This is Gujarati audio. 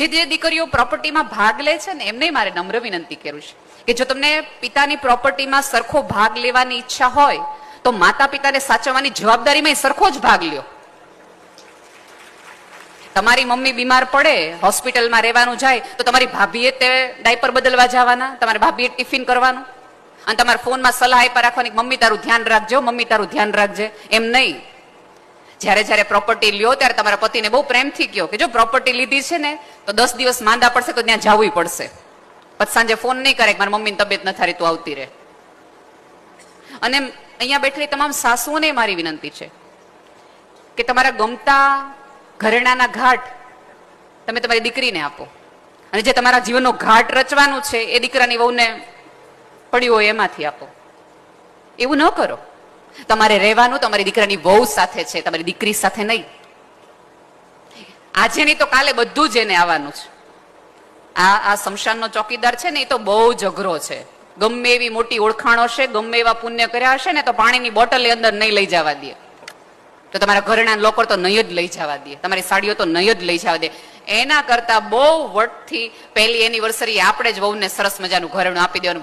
જે જે દીકરીઓ પ્રોપર્ટીમાં ભાગ લે છે ને, એમને મારે નમ્ર વિનંતી કરું છું કે જો તમને પિતાની પ્રોપર્ટીમાં સરખો ભાગ લેવાની ઈચ્છા હોય, તો માતા પિતાને સાચવવાની જવાબદારીમાં સરખો જ ભાગ લ્યો. તમારી મમ્મી બીમાર પડે, હોસ્પિટલમાં રહેવાનું જાય, તો તમારી ભાભીએ તે ડાયપર બદલવા જવાના, તમારી ભાભીએ ટિફિન કરવાનું. અને તમારા ફોનમાં સલાહ આપ્યા રાખવાની મમ્મી, તારું ધ્યાન રાખજો, મમ્મી, તારું ધ્યાન રાખજે. એમ નહીં. જ્યારે જ્યારે પ્રોપર્ટી લ્યો ત્યારે તમારા પતિને બહુ પ્રેમથી કહો કે જો પ્રોપર્ટી લીધી છે ને, તો દસ દિવસ માંદા પડશે તો ત્યાં જવું પડશે. પછી સાંજે ફોન નહીં કરે મારી મમ્મીની તબિયત ન થારી તું આવતી રહે. અને અહીંયા બેઠેલી તમામ સાસુઓને મારી વિનંતી છે કે તમારા ગમતા ઘરેણાના ઘાટ તમે તમારી દીકરીને આપો. અને જે તમારા જીવનનો ઘાટ રચવાનું છે, એ દીકરાની વહુને પડ્યું હોય એમાંથી આપો. એવું ન કરો. તમારે રહેવાનું, તમારી દીકરાની વહુ સાથે છે, તમારી દીકરી સાથે નહીં. આજે નહીં તો કાલે બધું જ એને આવવાનું છે. આ આ શમશાનનો ચોકીદાર છે ને એ તો બહુ ઝઘરો છે. ગમે એવી મોટી ઓળખાણ હશે, ગમે એવા પુણ્ય કર્યા હશે ને તો પાણીની બોટલ અંદર નહીં લઈ જવા દે. તો તમારા ઘરના લોકો તો નહીં જ લઈ જવા દે. તમારી સાડીઓ તો નહીં જ લઈ જવા દે. એના કરતા બહુ વટથી પહેલી એનિવર્સરી આપણે જ વહુને સરસ મજાનું ઘરેણું આપી દેવાનું.